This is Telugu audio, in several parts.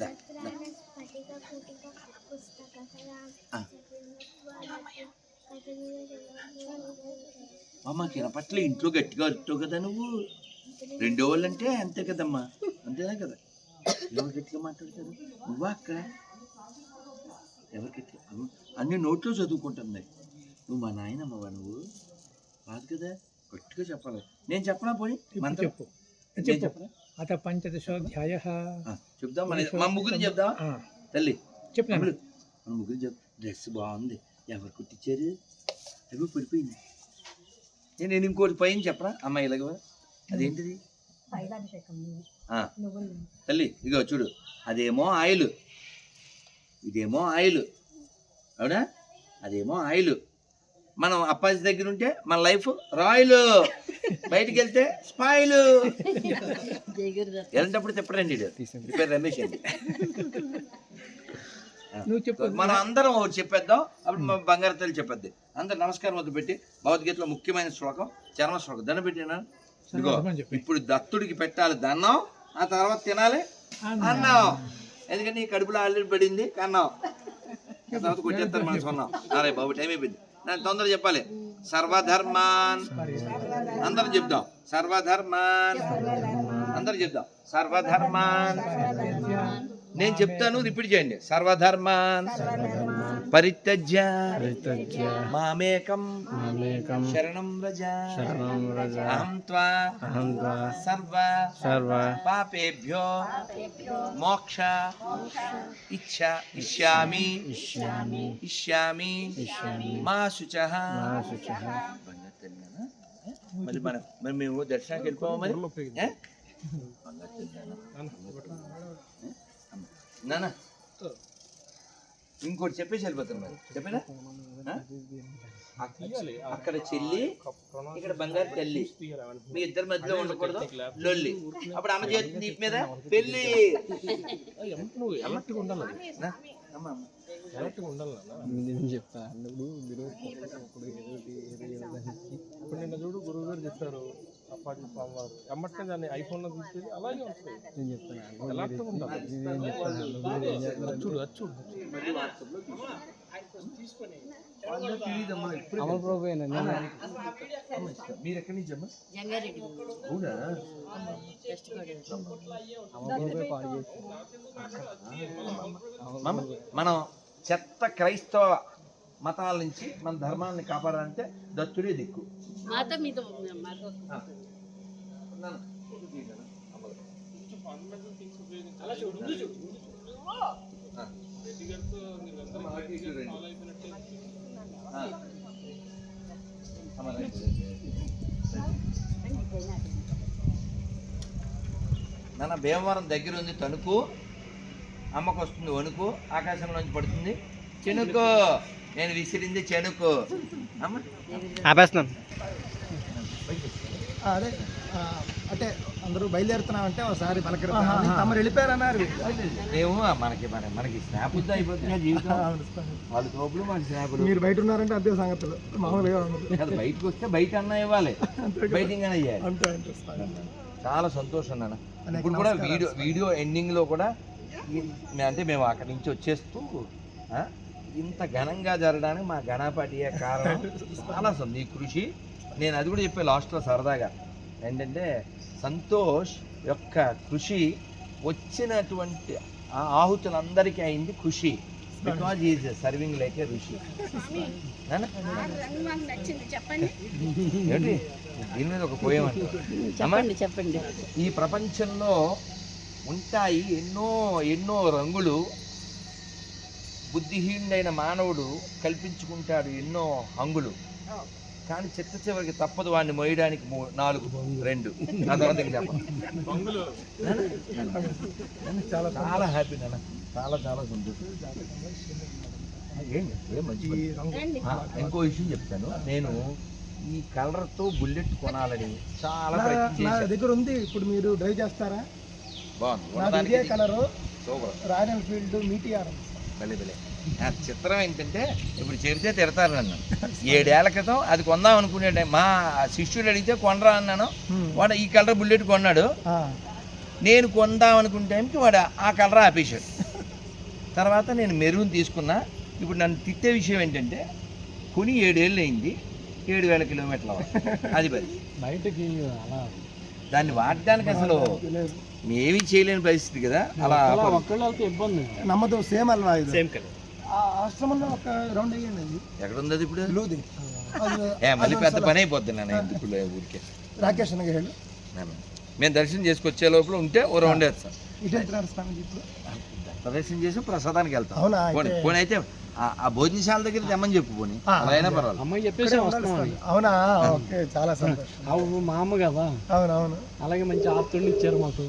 స్ఫటిక కుటిక పుస్తక ఆ. అమ్మకి పట్ల ఇంట్లో గట్టిగా అరుతావు కదా నువ్వు. రెండో వాళ్ళు అంటే అంతే కదమ్మా. అంతేనా కదా? ఎవరు గట్టిగా మాట్లాడతారు? నువ్వా అక్క? ఎవరు గట్టిగా? అమ్మ, అన్ని నోట్లో చదువుకుంటుంది నువ్వు మా నాయనమ్మవా నువ్వు? కాదు కదా? గట్టిగా చెప్పాలి. నేను చెప్పనా పోయి మంత్రం చెప్పు. అత పంచదశోధ్యాయ. చెప్దాం మా ముగ్గురు చెప్దాం. తల్లి. చెప్పినాను అమలు మన ముగ్గురు చెప్. డ్రెస్ బాగుంది. ఎవరు కుట్టించారు? అవి పడిపోయింది. నేను ఇంకోటి పైన చెప్పరా? అమ్మాయి ఇలాగ అదేంటిది? తల్లి ఇగో చూడు. అదేమో ఆయిల్. ఇదేమో ఆయిల్. అవునా? అదేమో ఆయిల్. మనం అప్పాజీ దగ్గర ఉంటే మన లైఫ్ రాయలు. బయటికి వెళ్తే స్పాయిల్ వెళ్ళేటప్పుడు చెప్పడండి పేరు రమేష్ అండి. నువ్వు చెప్పు. మనం అందరం ఒకటి చెప్పేద్దాం. అప్పుడు మా బంగారు తల్లి చెప్పేద్ది. అందరు నమస్కారం వద్ద పెట్టి భగవద్గీతలో ముఖ్యమైన శ్లోకం చర్మ శ్లోకం. దండం పెట్టినా? చెప్పి. ఇప్పుడు దత్తుడికి పెట్టాలి దన్నం ఆ తర్వాత తినాలి? అన్నం. ఎందుకంటే నీ కడుపులో ఆల్రెడీ పడింది కన్నాం తర్వాత కొట్టేస్తారు మనం అరే బాబు టైం అయిపోయింది. నేను తొందర చెప్పాలి. సర్వధర్మాన్. అందరం చెప్దాం. సర్వధర్మాన్. అందరం చెప్దాం. సర్వధర్మాన్. నేను చెప్తాను రిపీట్ చేయండి. సర్వధర్మాన్ పరిత్యజ్య మామేకం మామేకం శరణం వ్రజ శరణం వ్రజ అహం త్వా అహం త్వా సర్వ సర్వ పాపేభ్యో మోక్ష ఇచ్చ ఇష్యామి ఇష్యామి ఇష్యామి మా శుచ మా శుచః మరి మన మరి మేము దర్శనానికి వెళ్ళిపోవా మరి? నాన్న. ఇంకోటి చెప్పేసి వెళ్ళిపోతాను మరి. చెప్పేనా? అక్కడ చెల్లి ఇక్కడ బంగారు తల్లి. మీ ఇద్దరి మధ్యలో ఉండకూడదు? లొల్లి. అప్పుడు అమ్మ చేతి నీటి మీద పెళ్ళి. నా? అమ్మ, అమ్మ. నేను చెప్తా చూడు గురువు గారు చెప్పారు ఎమ్మటే దాన్ని అలాగే ఉంటుంది. నేను చెప్తాను మీరు చూడు అది చూడు అమలు ప్రభు ఎక్కడి నుంచి అమ్మా మనం చెత్త క్రైస్తవ మతాల నుంచి మన ధర్మాన్ని కాపాడాలంటే దత్తుడే దిక్కు. మాతో మీతో. నాన్న భీమవరం దగ్గర ఉంది తణుకు. అమ్మకు వస్తుంది వణుకు. ఆకాశంలోంచి పడుతుంది. చెనుకు. నేను విసిరింది చెనుకు. ఆపేస్తున్నాను అదే అంటే అందరూ బయలుదేరుతున్నామంటే ఒకసారి పలకరిద్దామని తమరు వెళ్ళిపోయారన్నారు. మేము మనకి మన మనకి స్నాప్ వద్ద అయిపోతుంది. జీవితం. వాళ్ళ తోపులు మన స్నాపులు. మీరు బయట ఉన్నారంటే అదే సంగతులు. మామూలుగా అది బయటకు వస్తే బయట అన్న ఇవ్వాలి. బయటింగ్ అన్న ఇవ్వాలి. చాలా సంతోషం నాన్న. ఇప్పుడు కూడా వీడియో వీడియో ఎండింగ్లో కూడా అంటే మేము అక్కడి నుంచి వచ్చేస్తూ ఆ, ఇంత ఘనంగా జరగడానికి మా ఘనపాటియే కారణం? చాలా సం- నీ కృషి. నేను అది కూడా చెప్పే లాస్ట్లో సరదాగా. ఏంటంటే సంతోష్ యొక్క కృషి వచ్చినటువంటి ఆ ఆహుతులందరికీ అయింది Khushi because is serving like a ఋషి? ఏంటి? దీని మీద ఒక పోయం అంటే చెప్పండి చెప్పండి. ఈ ప్రపంచంలో ఉంటాయి ఎన్నో ఎన్నో రంగులు. బుద్ధిహీనుడైన మానవుడు కల్పించుకుంటాడు ఎన్నో హంగులు. కానీ చిట్ట చివరికి తప్పదు వాడిని మోయడానికి మూ- నాలుగు రెండు. తర్వాత. చాలా చాలా హ్యాపీ నాన్న. చాలా చాలా సంతోషం. ఇంకో విషయం చెప్తాను. నేను ఈ కలర్తో బుల్లెట్ కొనాలని చాలా నా దగ్గర ఉంది. ఇప్పుడు మీరు డ్రైవ్ చేస్తారా? బాగుంది. Colour. Super. Royal Enfield Meteor. భలే భలే. ఆ చిత్రం ఏంటంటే ఇప్పుడు చెబితే తిడతారు నన్ను. ఏడేళ్ళ క్రితం అది కొందాం అనుకునే మా శిష్యుడు అడిగితే కొనరా అన్నాను. వాడు ఈ కలర్ బుల్లెట్ కొన్నాడు. నేను కొందాం అనుకున్న టైంకి వాడు ఆ కలర్ ఆపేశాడు. తర్వాత నేను మెరూన్ తీసుకున్నా. ఇప్పుడు నన్ను తిట్టే విషయం ఏంటంటే కొని ఏడేళ్ళు అయింది. ఏడు వేల కిలోమీటర్ల అది పది బయటకి దాన్ని వాడడానికి అసలు మేమీ చేయలేని పరిస్థితి కదా. అలా ఇబ్బంది. నమ్మదు సేమ్ అలా సేమ్ కలర్ ఆశ్రమంలో ఒక రౌండ్ అయ్యండి అది. ఎక్కడ ఉంది అది ఇప్పుడు? లూది. ఏ మళ్ళీ పెద్ద పని అయిపోద్ది నేను ఎందుకు ఊరికే? రాకేష్ అన్నగా హేళ మేము దర్శనం చేసుకొచ్చే లోపల ఉంటే ఓ రౌండ్ వేస్తాం. ఇటు వెళ్తున్నారు స్వామి ఇప్పుడు. దర్శనం చేసి ప్రసాదానికి వెళ్తాం. అవునా? పోనీ అయితే ఆ- ఆ భోజనశాల దగ్గర తెమ్మని చెప్పు పోనీ. అలా అయినా పర్వాలేదు. అమ్మాయి చెప్పేసి వస్తున్నాం అని అవునా? ఓకే చాలా సంతోషం. అవు మా అమ్మ కదా? అవును అవును అలాగే మంచి ఆప్తుడిని ఇచ్చారు మాకు.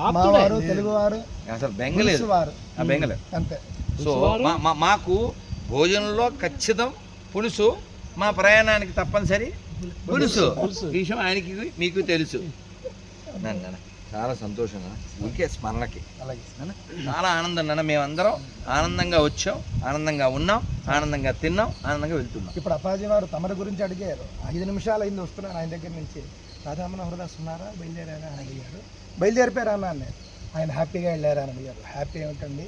ఆప్తుడే. వారు తెలుగు వారు అసలు బెంగలేదు. వారు ఆ బెంగలేదు. అంతే. సో మా- మా- మాకు భోజనంలో ఖచ్చితం పులుసు మా ప్రయాణానికి తప్పనిసరి పులుసు. విషయం ఆయనకి మీకు తెలుసు. నాన్న, చాలా సంతోషం నాన్న. ఊరికే స్మరణకి చాలా ఆనందం నాన్న. మేమందరం ఆనందంగా వచ్చాం ఆనందంగా ఉన్నాం ఆనందంగా తిన్నాం ఆనందంగా వెళ్తున్నాం. ఇప్పుడు అప్పాజీ వారు తమరి గురించి అడిగారు. ఐదు నిమిషాలు అయింది వస్తున్నాను ఆయన దగ్గర నుంచి. రాధామణ హృదాస్ ఉన్నారా బయలుదేరారా అని అడిగారు. బయలుదేరిపోయారా అన్నాను నేను ఆయన హ్యాపీగా వెళ్ళారా అని అడిగారు. హ్యాపీ ఏమిటండి?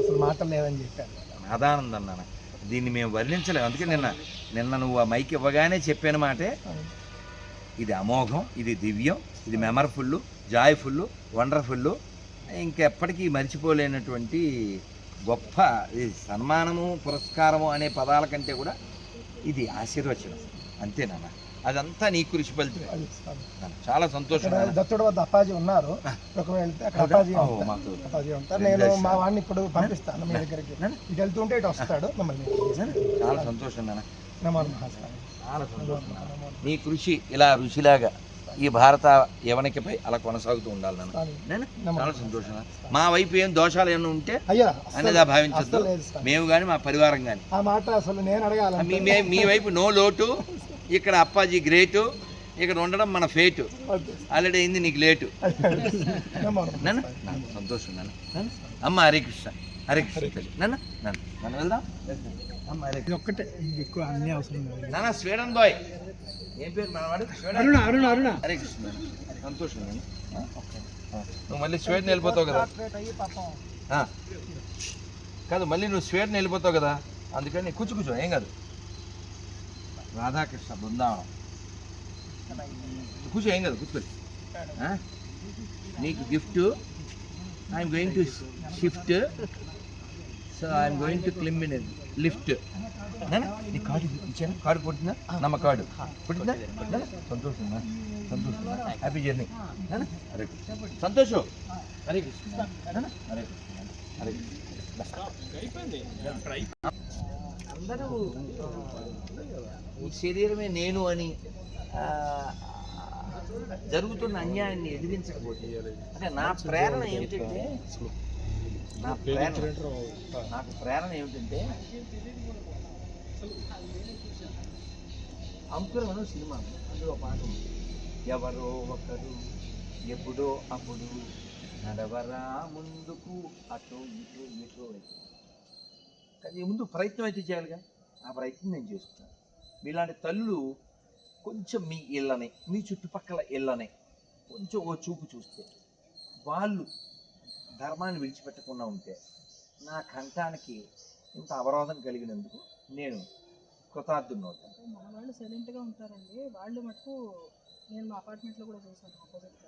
అసలు మాటలు లేదని చెప్పాను నాదానందం నాన్న. దీన్ని మేము వర్ణించలేము. అందుకే నిన్న నిన్న నువ్వు ఆ మైక్ ఇవ్వగానే చెప్పిన మాటే ఇది అమోఘం ఇది దివ్యం ఇది మెమరఫుల్ జాయ్ఫుల్ వండర్ఫుల్ ఇంకెప్పటికీ మర్చిపోలేనటువంటి గొప్ప ఈ సన్మానము పురస్కారము అనే పదాల కంటే కూడా ఇది ఆశీర్వచనం. అంతే నాన్న. అదంతా నీ కృషి. నాన్న, చాలా సంతోషం. దత్తుడు వద్ద అప్పాజీ ఉన్నారు. నేను మా వాడిని ఇప్పుడు పంపిస్తాను. మీ దగ్గరికి. ఇటు వెళ్తుంటే ఇటు వస్తాడు మిమ్మల్ని. చాలా సంతోషం నాన్న. నీ కృషి ఇలా రుచిలాగా ఈ భారత యవనికపై అలా కొనసాగుతూ ఉండాలి నాన్న. చాలా సంతోషం. మా వైపు ఏం దోషాలు ఏమైనా ఉంటే అనేది భావించద్దు. స్వామి. మేము కానీ మా పరివారం కానీ ఆ మాట అసలు నేను అడగాలి మీ వైపు నో లోటు ఇక్కడ అప్పాజీ గ్రేటు ఇక్కడ ఉండడం మన ఫేటు. ఆల్రెడీ అయింది నీకు లేటు. నాన్న? సంతోషం నాన్న. అమ్మ హరే కృష్ణ. హరే కృష్ణ. నాన్న? నాన్న? నాన్న వెళ్దాం. ఒక్కటే ఎక్కువ అన్ని అవసరం స్వీడన్ బాయ్. ఏం పేరు మనవాడు? అరుణ అరుణ అరుణ. హరే కృష్ణ. సంతోషం నువ్వు మళ్ళీ స్వీడన్ వెళ్ళిపోతావు కదా. కాదు మళ్ళీ నువ్వు స్వీడన్ వెళ్ళిపోతావు కదా? అందుకని కూర్చో కూర్చో ఏం కాదు. రాధాకృష్ణ బృందావనం. కూర్చో ఏం కాదు కూర్చో. ఆ? నీకు gift. I'm going to shift so I'm going to climb in lift నీ కార్డు ఇచ్చాను? కార్డు కొట్టిందా నమ్మ కార్డు కొట్టిందా సంతోషం. సంతోషం హ్యాపీ జర్నీ కృష్ణ. సంతోషం. హరే కృష్ణ. హరే కృష్ణ నాన్న. హరే కృష్ణ. అందరూ ఈ శరీరమే నేను అని జరుగుతున్న అన్యాయాన్ని ఎదిరించకపోతే అంటే నా ప్రేరణ ఏమిటంటే నా ప్రేరణ నాకు ప్రేరణ ఏమిటంటే అంకురం సినిమా అందులో పాట ఎవరో ఒకరు ఎప్పుడో అప్పుడు నడవరా ముందుకు అటో ఇటో ఇటో కానీ ముందు ప్రయత్నం అయితే చేయాలిగా. ఆ ప్రయత్నం నేను చేస్తున్నాను. మీలాంటి తల్లులు కొంచెం మీ ఇళ్ళని మీ చుట్టుపక్కల ఇళ్ళని కొంచెం ఓ చూపు చూస్తే వాళ్ళు ధర్మాన్ని విడిచిపెట్టకుండా ఉంటే నా కంఠానికి ఇంత అవరోధం కలిగినందుకు నేను కృతార్థున్నవుతాను మన వాళ్ళు సైలెంట్గా ఉంటారండి. వాళ్ళు మటుకు నేను మా అపార్ట్మెంట్లో కూడా చూసాను ఆపోజిట్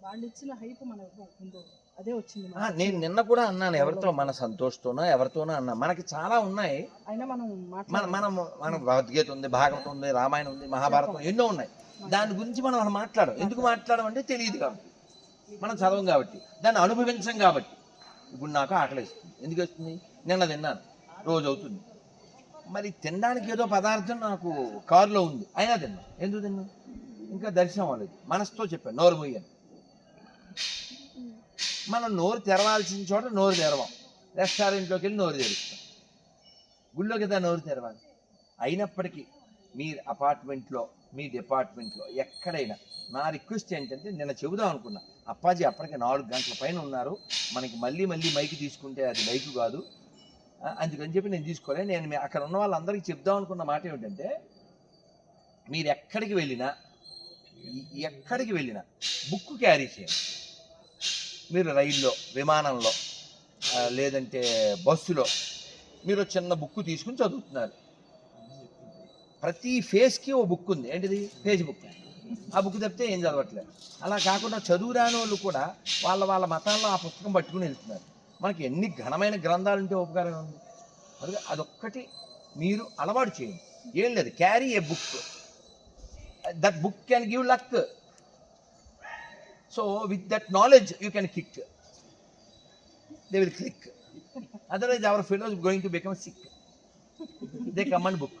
వాళ్ళు ఇచ్చిన హైప్ మనకు ముందు అదే వచ్చింది. నేను నిన్న కూడా అన్నాను ఎవరితో మన సంతోషతోనో ఎవరితోనో అన్నా. మనకి చాలా ఉన్నాయి. అయినా మనం మన మనం మన భగవద్గీత ఉంది భాగవతం ఉంది రామాయణం ఉంది మహాభారతం ఎన్నో ఉన్నాయి. దాని గురించి మనం అలా మాట్లాడం ఎందుకు మాట్లాడడం అంటే తెలియదు కాబట్టి. మనం చదవం కాబట్టి దాన్ని అనుభవించం కాబట్టి. ఇప్పుడు నాకు ఆకలి వేస్తుంది ఎందుకు వస్తుంది? నిన్న తిన్నాను. రోజు అవుతుంది. మరి తినడానికి ఏదో పదార్థం నాకు కారులో ఉంది. అయినా తిన్నాను ఎందుకు తిన్నా? ఇంకా దర్శనం అవ్వలేదు. మనసుతో చెప్పాను. నోరు మొయ్యాను మనం నోరు తెరవాల్సిన చోట నోరు తెరవం. రెస్టారెంట్లోకి వెళ్ళి నోరు తెరుస్తాం. గుళ్ళో కదా నోరు తెరవాలి. అయినప్పటికీ మీ అపార్ట్మెంట్లో మీ డిపార్ట్మెంట్లో ఎక్కడైనా నా రిక్వెస్ట్ ఏంటంటే నిన్న చెబుదాం అనుకున్నా. అప్పాజీ అప్పటికి నాలుగు గంటల పైన ఉన్నారు. మనకి మళ్ళీ మళ్ళీ మైక్ తీసుకుంటే అది మైకు కాదు. అందుకని చెప్పి నేను తీసుకోలే. నేను మీ- అక్కడ ఉన్న వాళ్ళందరికీ చెప్దాం అనుకున్న మాట ఏమిటంటే మీరు ఎక్కడికి వెళ్ళినా ఎక్కడికి వెళ్ళినా బుక్ క్యారీ చేయండి. మీరు రైల్లో విమానంలో లేదంటే బస్సులో మీరు చిన్న బుక్ తీసుకుని చదువుతున్నారు. ప్రతి ఫేస్కి ఓ బుక్ ఉంది. ఏంటిది? ఫేస్ బుక్ ఆ బుక్ తప్పితే ఏం చదవట్లేదు అలా కాకుండా చదువు రాని వాళ్ళు కూడా వాళ్ళ వాళ్ళ మతాల్లో ఆ పుస్తకం పట్టుకుని వెళ్తున్నారు. మనకి ఎన్ని ఘనమైన గ్రంథాలు ఉంటే ఉపకారం ఉంది అందుకే అదొక్కటి మీరు అలవాటు చేయండి. ఏం లేదు carry a book that book can give luck so with that knowledge you can kick they will click otherwise our fellows going to become sick they command book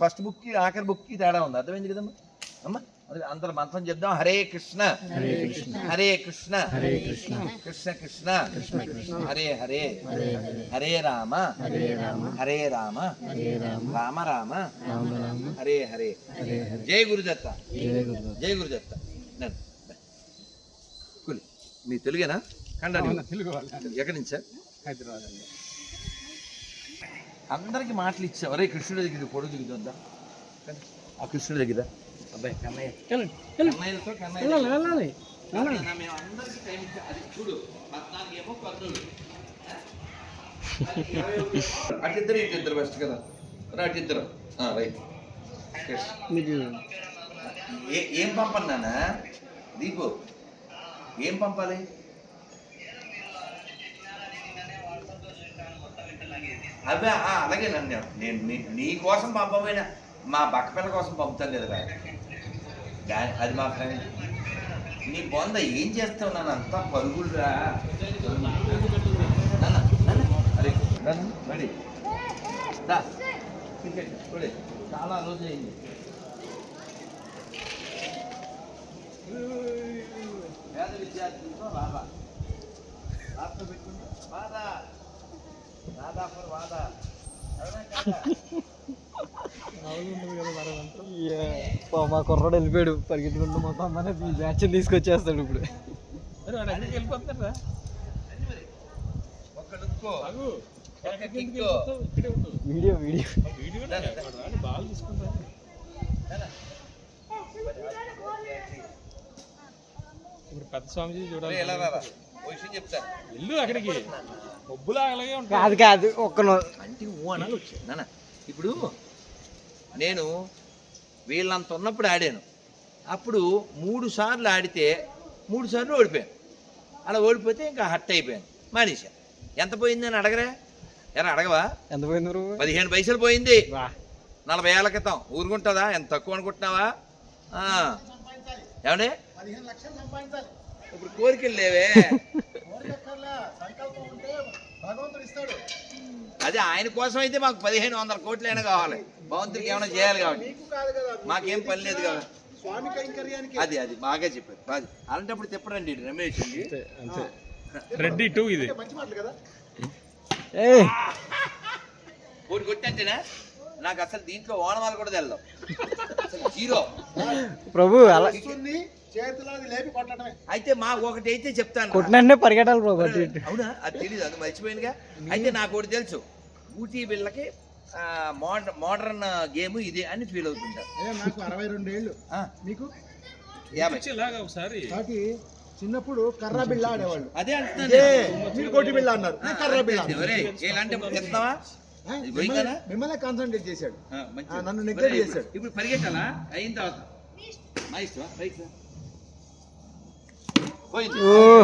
first బుక్కి ఆఖరి బుక్కి తేడా ఉంది. అర్థమైంది కదమ్మా? అమ్మా అది అందరు మంత్రం చెప్దాం. హరే కృష్ణ. హరే కృష్ణ. హరే కృష్ణ. హరే కృష్ణ. కృష్ణ కృష్ణ. కృష్ణ కృష్ణ హరే హరే హరే రామ. హరే రామ. హరే రామ. రామ రామ. హరే హరే. హరే హరే. జై గురుదత్త. జై గురుదత్త. కూలి. మీ తెలుగేనా? కండి తెలుగు ఎక్కడి నుంచి? హైదరాబాద్ అందరికి మాటలు ఇచ్చావు? అరే కృష్ణుడి దగ్గర పొడుగు దిగుతుందా? ఆ కృష్ణుడి దగ్గర. అబ్బాయి కన్నయ్య. వెళ్ళాలి అటిద్దరు ఇటిద్దరు కదా? అటిద్దరు రైట్. మీకు ఏ- ఏం పంపను నాన్న? దీపు ఏం పంపాలి? ఆ, అలాగే నన్ను. నేను నీ- కోసం పంపమైన మా బక్కపిల్ల కోసం పంపుతాను కదా. అది మా ఫ్రెండ్ నీ బొంద ఏం చేస్తావు నన్ను? అంతా పరుగులురా. అరే రెడీ దా. క్రికెట్ చూడే చాలా రోజు అయింది పేద విద్యార్థులతో బాధ రాత్రి పెట్టుకుంటే? బాధ రాధా బాధ అవునా మా కుర్రాడు వెళ్ళిపోయాడు పరిగెత్తుకుంటూ మొత్తం అమ్మనే ఈ బ్యాచ్ తీసుకొచ్చేస్తాడు ఇప్పుడు. Video video. ఇప్పుడు పెద్ద స్వామిజీ చూడాలి. ఓ విషయం చెప్తా. వెళ్ళు అక్కడికి. మబ్బులా అలాగే ఉంటాయి. కాదు కాదు ఒక్క అంటే ఊ అనాలి వచ్చాయి. నాన్న ఇప్పుడు నేను వీళ్ళంత ఉన్నప్పుడు ఆడాను. అప్పుడు మూడు సార్లు ఆడితే మూడు సార్లు ఓడిపోయాను. అలా ఓడిపోతే ఇంకా హట్ అయిపోయాను. మానేశా ఎంత పోయిందని అడగరా? ఎరా అడగవా? ఎంత పోయింది పదిహేను పైసలు పోయింది. నలభై ఏళ్ళ క్రితం. ఊరుకుంటుందా? ఎంత తక్కువ అనుకుంటున్నావా? ఆ. ఏమండి? పదిహేను లక్షలు సంపాదించాలి. ఇప్పుడు కోరికలు లేవే. అదే ఆయన కోసం అయితే మాకు పదిహేను వందల కోట్లైనా కావాలి. భగవంతుడికి ఏమైనా చేయాలి కాబట్టి. నీకు కాదు కదా మాకేం పని లేదు కదా. స్వామి కైంకర్యానికి. అది అది బాగా చెప్పారు. బాగా అలాంటప్పుడు తిప్పడండి ఇటు రమేష్ అండి. అంతే అంతే. రెడ్డి టూ ఇది. మంచి మాటలు కదా. నాకు అసలు దీంట్లో ఓనమాలు కూడా అసలు జీరో. ప్రభు అలా అయితే మా ఒకటి అయితే చెప్తాను. కొట్టినంటే పరిగెట్టాలి ప్రభు. అవునా? అది తెలియదు అది మర్చిపోయినగా. అయితే నాకు ఒకటి తెలుసు. ఊటీ బిళ్ళకి మోడర్ మోడర్న్ గేమ్ ఇది అని ఫీల్ అవుతుంటారు నాకు అరవై రెండు ఏళ్ళు. మీకు? యాభై. ఒకసారి. చిన్నప్పుడు కర్ర బిళ్ళ ఆడేవాళ్ళు. అదే అంటున్నాను. కోటి బిళ్ళ అన్నారు. నేను కర్ర బిళ్ళ ఇలాంటి ఆ, ఇది మిమ్మల్ని- కాన్సన్ట్రేట్ చేశాడు. నన్ను నెగ్లెక్ట్ చేశాడు. ఇప్పుడు పరిగెట్టాలా? అయిన తర్వాత? మా ఇష్టమా.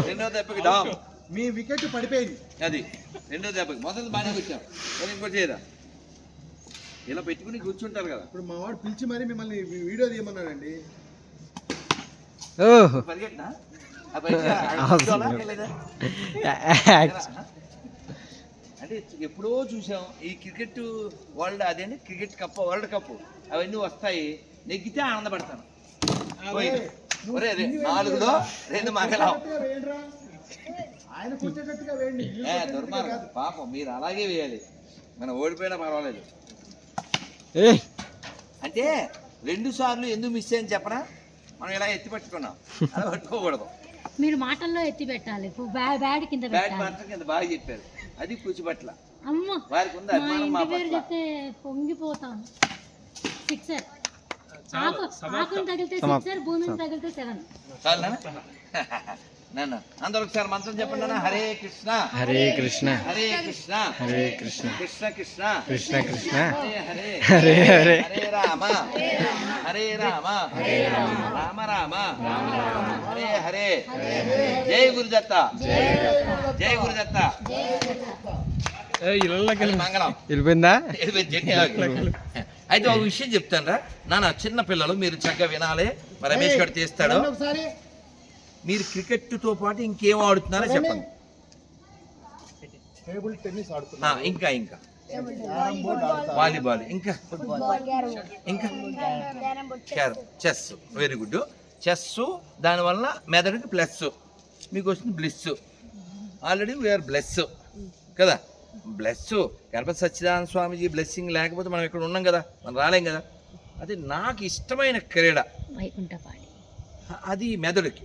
రెండో దెబ్బకి డామ్. మీ వికెట్ పడిపోయింది. అది. రెండో దెబ్బకి. మొదటి బాగానే వచ్చాం ఇంకోటి చేయరా? ఇలా పెట్టుకుని కూర్చుంటారు కదా. ఇప్పుడు మా వాడు పిలిచి మరి మిమ్మల్ని వీడియో తీయమన్నాడండి. ఓహో. పరిగెట్టినా? అంటే ఎప్పుడో చూసాం ఈ క్రికెట్ వరల్డ్ అదేంటి క్రికెట్ కప్ వరల్డ్ కప్. అవన్నీ వస్తాయి. నెగ్గితే ఆనందపడతాను. ఒరే నాలుగులో రెండు మగలాం దుర్మార్గం. పాపం మీరు అలాగే వేయాలి. మనం ఓడిపోయినా పర్వాలేదు. అంటే రెండు సార్లు ఎందుకు మిస్ అయ్యని చెప్పనా? మనం ఇలా ఎత్తి పట్టుకున్నాం. అలా పట్టుకోకూడదు. మీరు మాటల్లో ఎత్తి పెట్టాలి. బ్యా- బ్యాడ్ కింద మాత్రం కింద బాగా చెప్పారు. అది కూచిపట్ల. అమ్మ వారికి ఉంది అభిమానం మా పట్ల. పొంగిపోతాను. సిక్సర్ ఆకు ఆకుని తగిలితే సిక్స్ భూమిని తగిలితే సెవెన్. చాలు నాన్న. అందరూ ఒకసారి మంత్రం చెప్పండి నాన్న హరే కృష్ణ. హరే కృష్ణ. హరే కృష్ణ. హరే కృష్ణ. కృష్ణ కృష్ణ. కృష్ణ కృష్ణ. హరే హరే. హరే రామ. హరే రామ. రామ. రామ హరే హరే. జై గురుదత్త. జై గురుదత్త. మంగళం. వెళ్ళిపోయిందా. అయితే ఒక విషయం చెప్తాను రా నాన్న చిన్న పిల్లలు మీరు చక్కగా వినాలి. మరి రమేష్ గారు తీస్తాడు మీరు క్రికెట్తో పాటు ఇంకేం ఆడుతున్నారో చెప్పండి. టేబుల్ టెన్నిస్ ఆడుతున్నాం ఇంకా ఇంకా. వాలీబాల్ ఇంకా. ఇంకా. చెస్. వెరీ గుడ్ చెస్ దానివల్ల మెదడుకి ప్లస్. మీకు వస్తుంది bless already we are bless కదా? బ్లెస్ గణపతి సత్యనారాయణ స్వామిజీ బ్లెస్సింగ్ లేకపోతే మనం ఇక్కడ ఉన్నాం కదా? మనం రాలేం కదా? అది నాకు ఇష్టమైన క్రీడ. అది మెదడుకి.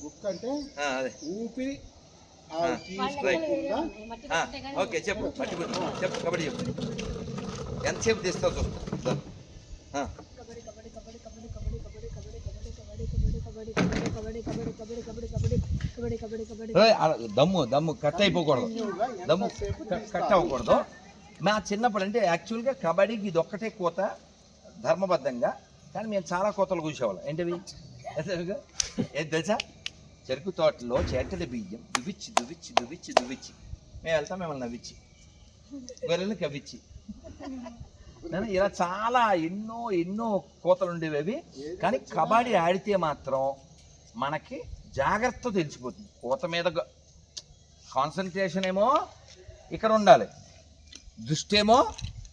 బుక్ అంటే ఆ, అదే. ఊపిరి ఓకే చెప్పు మర్చిపోతు చెప్పు కబడ్డీ చెప్పు. ఎంతసేపు తీస్తావు చూస్తా. దమ్ము దమ్ము కట్ అయిపోకూడదు. దమ్ము కట్ అవ్వకూడదు. మా చిన్నప్పుడు అంటే యాక్చువల్గా కబడ్డీకి ఇది ఒక్కటే కోత ధర్మబద్ధంగా. కానీ మేము చాలా కోతలు కూర్చోవాలి ఏంటివి? ఏంటవి? ఏం తెలుసా? చెరుకు తోటలో చేటల బియ్యం దువిచ్చి దువిచ్చి దువిచ్చి దువిచ్చి మేము వెళ్తాం మిమ్మల్ని నవ్విచ్చి. గొర్రెలు కవ్విచ్చి. ఇలా చాలా ఎన్నో ఎన్నో కోతలు ఉండేవి అవి కానీ కబడ్డీ ఆడితే మాత్రం మనకి జాగ్రత్త తెలిసిపోతుంది. కోత మీద కాన్సన్ట్రేషన్ ఏమో ఇక్కడ ఉండాలి. దృష్టి ఏమో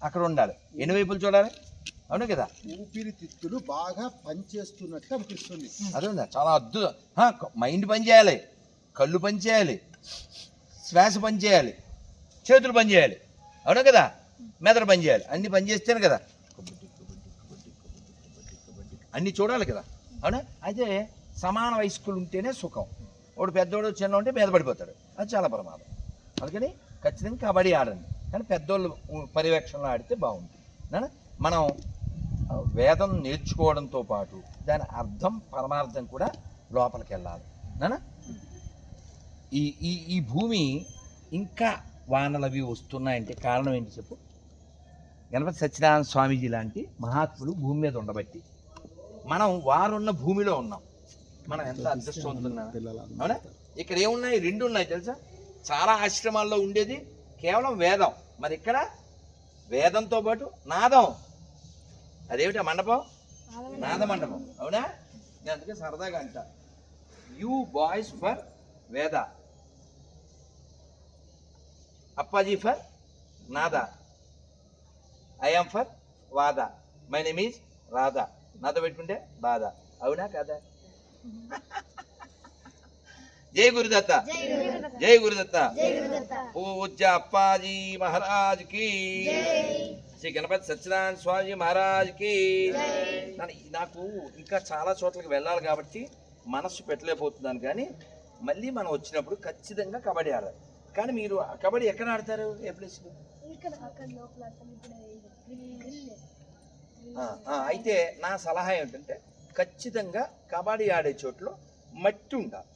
అక్కడ ఉండాలి. ఎన్ని వైపులు చూడాలి? అవును కదా? ఊపిరితిత్తులు బాగా పనిచేస్తున్నట్టు అనిపిస్తుంది అదే చాలా అద్భుతం. మైండ్ పని చేయాలి కళ్ళు పని చేయాలి శ్వాస పని చేయాలి చేతులు పని చేయాలి. అవును కదా? మెదడు పని చేయాలి. అన్ని పని చేస్తేనే కదా? అన్ని చూడాలి కదా? అవునా? అయితే సమాన వయస్కులు ఉంటేనే సుఖం. వాడు పెద్దోడు చిన్న ఉంటే మీద పడిపోతాడు. అది చాలా ప్రమాదం. అందుకని ఖచ్చితంగా కబడ్డీ ఆడండి. కానీ పెద్దోళ్ళు పర్యవేక్షణలో ఆడితే బాగుంటుంది. మనం వేదం నేర్చుకోవడంతో పాటు దాని అర్థం పరమార్థం కూడా లోపలికి వెళ్ళాలి. నాన్న ఈ ఈ ఈ భూమి ఇంకా వానలు అవి వస్తున్నాయంటే కారణం ఏంటి చెప్పు? గణపతి సత్యనారాయణ స్వామీజీ లాంటి మహాత్ములు భూమి మీద ఉండబట్టి మనం వారున్న భూమిలో ఉన్నాం. మనం ఎంత అదృష్టవంతున్నాం? అవునా? ఇక్కడ ఏమున్నాయి? రెండు ఉన్నాయి తెలుసా? చాలా ఆశ్రమాల్లో ఉండేది కేవలం వేదం. మరి ఇక్కడ వేదంతో పాటు నాదం. అదేమిటి మండపం? నాద మండపం అవునా? నేను అందుకే సరదాగా అంట. You boys for Veda Appaji for Nada. I'm for వాద. My name is Radha. నాతో పెట్టుకుంటే బాధ. అవునా కదా? జై గురుదత్త. జై గురుదత్త. పూజ్య అప్పాజీ మహారాజ్కి. శ్రీ గణపతి సత్యనారాయణ స్వామి మహారాజ్కి నా- నాకు ఇంకా చాలా చోట్లకి వెళ్ళాలి కాబట్టి మనస్సు పెట్టలేకపోతున్నాను కానీ మళ్ళీ మనం వచ్చినప్పుడు ఖచ్చితంగా కబడ్డీ ఆడాలి. కానీ మీరు కబడ్డీ ఎక్కడ ఆడతారు? ఏ ప్లేస్? ఇక్కడ అక్కడ లోపల అతను ఇప్పుడు గ్రిల్ అయితే నా సలహా ఏంటంటే ఖచ్చితంగా కబడ్డీ ఆడే చోట్ల మట్టి ఉండాలి.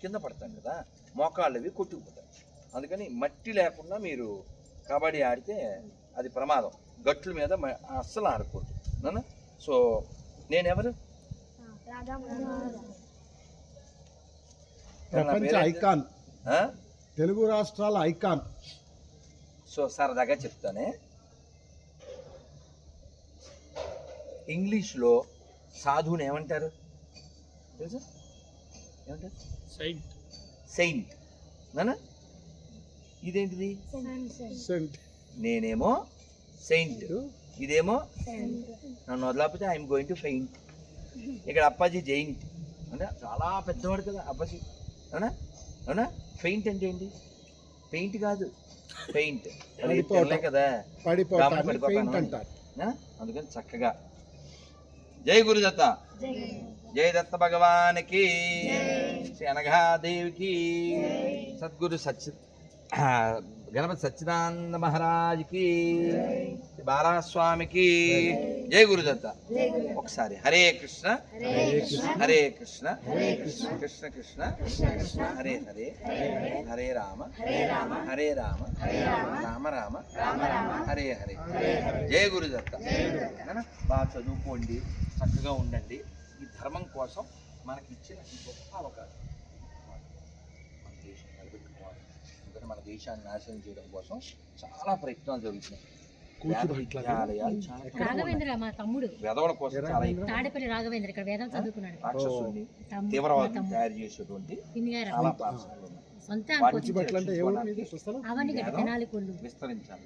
కింద పడతాం కదా మోకాళ్ళు అవి కొట్టుకుపోతాయి. అందుకని మట్టి లేకుండా మీరు కబడ్డీ ఆడితే అది ప్రమాదం. గట్ల మీద అస్సలు ఆడకూడదు. నాన్న? సో నేనెవరు? ప్రపంచ ఐకాన్? తెలుగు రాష్ట్రాల ఐకాన్. సో సరదాగా చెప్తానే. ఇంగ్లీష్లో సాధువుని ఏమంటారు? తెలుసా? ఏమంటారు? సైట్ సెయింట్ నాన్న? ఇదేంటిది? సెంట్ నేనేమో సెయింట్ ఇదేమో నన్ను వదలకపోతే ఐఎమ్ గోయింగ్ టు ఫెయింట్ ఇక్కడ అప్పాజీ జైంట్ అంటే చాలా పెద్దవాడు కదా అప్పాజీ. అవునా? అవునా? పెయింట్ అంటే ఏంటి? పెయింట్ కాదు. పెయింట్ అది కదా? అందుకని చక్కగా. జై గురుదత్త. జై దత్త భగవానికి. శ్రీ అనఘాదేవికి. సద్గురు సత్య ఆ, గణపతి సచ్చిదానంద మహారాజ్కి బాలాస్వామికి జై గురుదత్త. ఒకసారి హరే కృష్ణ హరే కృష్ణ కృష్ణ కృష్ణ కృష్ణ హరే హరే హరే రామ హరే రామ రామ రామ హరే హరే. జయ గురుదత్త. బాగా చదువుకోండి చక్కగా ఉండండి. ఈ ధర్మం కోసం మనకి ఇచ్చిన గొప్ప అవకాశం. ఎందుకంటే మన దేశాన్ని నాశనం చేయడం కోసం చాలా ప్రయత్నాలు జరుగుతున్నాయి. రాఘవేంద్ర మా తమ్ముడు. కోసం. తాడేపల్లి రాఘవేంద్ర ఇక్కడ వేదం చదువుకున్నాడు. తీవ్రవాదం. తయారు చేసేటువంటి చాలా విస్తరించాలి.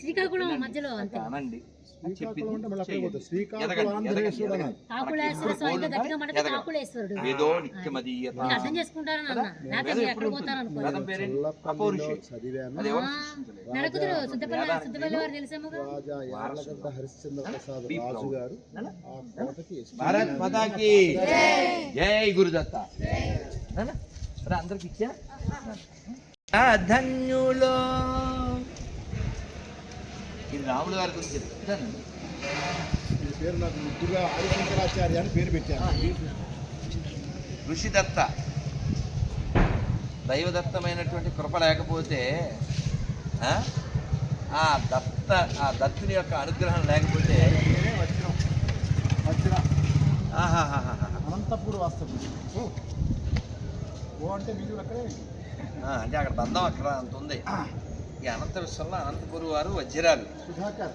శ్రీకాకుళం మధ్యలో అంతే. అనండి అర్థం చేసుకుంటారని అన్న లేకపోతే ఎక్కడ సుద్దపల్లి సుద్దపల్లి వారు తెలుసేమో రాజా. గారు జై. గురుదత్త. అందరికి ఇచ్చా? ఆ ధన్యులో. ఇది రాముడు గారి గురించి చెప్తాను ఈ పేరు నాకు ముద్దుగా ఆదిశంకరాచార్య అని పేరు పెట్టాను ఋషిదత్త. దైవదత్తమైనటువంటి కృప లేకపోతే ఆ, ఆ దత్త ఆ దత్తుని యొక్క అనుగ్రహం లేకపోతే ఆహాహాహాహా. అనంతపూర్ వాస్తవం ఓ. అంటే అక్కడే? ఆ, అంటే అక్కడ బంధం అక్కడ అంత ఉంది. ఈ అనంత విశ్వంలో అనంతపురి వారు వజ్రాలు. సుధాకర్.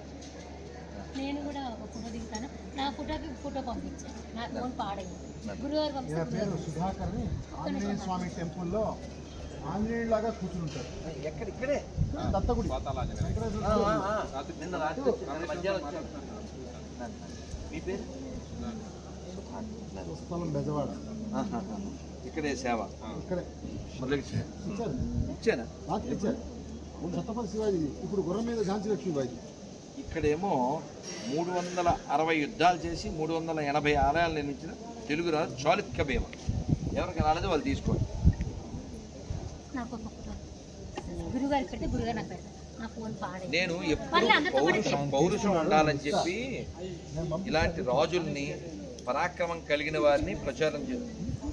నేను కూడా ఒక ఫోటో దిగుతాను. నా ఫోటోకి ఫోటో పంపించాను నా ఫోన్ పాడైంది గురువారు పంపిస్తాను సుధాకర్ ఆంజనేయ స్వామి టెంపుల్లో ఆంజనేయులాగా కూర్చుని ఉంటారు ఎక్కడ? ఇక్కడే? దత్తగుడి. నిన్న రాత్రి. మీ పేరు? స్థలం బెజవాడ. ఇక్కడే సేవ. ఇచ్చానా? ఛత్రపతి శివాజీ ఇప్పుడు గుర్రం మీద ఝాన్సీ లక్ష్మీబాయి ఇక్కడేమో మూడు వందల అరవై యుద్ధాలు చేసి మూడు వందల ఎనభై ఆలయాలు నిర్మించిన తెలుగు రాజు చాళుక్య భీమ. ఎవరికి రాలేదో వాళ్ళు తీసుకోండి. నేను ఎప్పుడు పౌరుషం పౌరుషం ఉండాలని చెప్పి ఇలాంటి రాజుల్ని పరాక్రమం కలిగిన వారిని ప్రచారం చే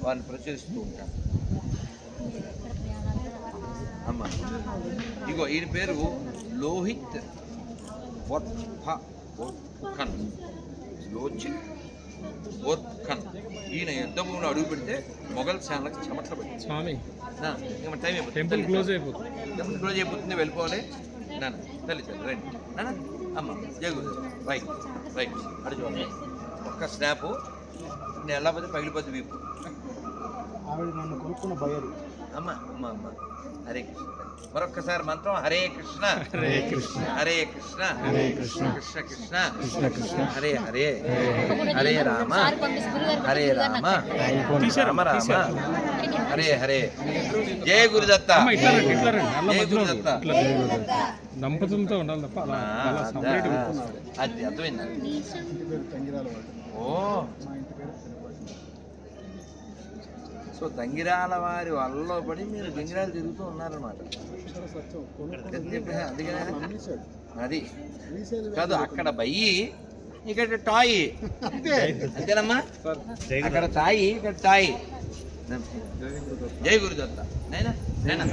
వారిని ప్రచురిస్తూ ఉంటాను అమ్మ. ఇగో ఈయన పేరు లోహిత్ వర్ఫ లోచిత్ వర్ఖన్ ఈయన యుద్ధ భూమిలో అడుగు పెడితే మొఘల్ సేనలకు చెమటలు పట్టింది స్వామి. టైం అయిపోతుంది. Temple close. అయిపోతుంది. టెంపుల్ క్లోజ్ అయిపోతుంది వెళ్ళిపోవాలి. నాన్న తల్లి తల్లి రండి. నాన్న అమ్మ జయ గురు. Right right. అడు చూడండి ఒక్క స్నాపు. నేను వెళ్ళకపోతే పగిలిపోతే వీపు. ఆవిడ నన్ను కొనుక్కున్న బయరు అమ్మ అమ్మ అమ్మ. హరే కృష్ణ. మరొక్కసారి మంత్రం హరే కృష్ణ. హరే కృష్ణ. హరే కృష్ణ. హరే కృష్ణ. కృష్ణ కృష్ణ. కృష్ణ కృష్ణ. హరే హరే. హరే రామ. హరే రామ. రామ రామ. హరే హరే. జయ గురుదత్త. జయ గురుదత్త. దంపతులతో ఉండాలి తప్ప అలా అదా. అర్థమైందా? ఓ మా ఇంటి పేరు తిరుపతి సో తంగిరాల వారి వలలో పడి మీరు గింగిరాలు తిరుగుతూ ఉన్నారన్నమాట. అందుకని అది కాదు అక్కడ బయ్యి ఇక్కడ టాయి. అంతేనమ్మా? అక్కడ తాయి ఇక్కడ తాయి. జై గురుదత్త. నైనా? నైనా?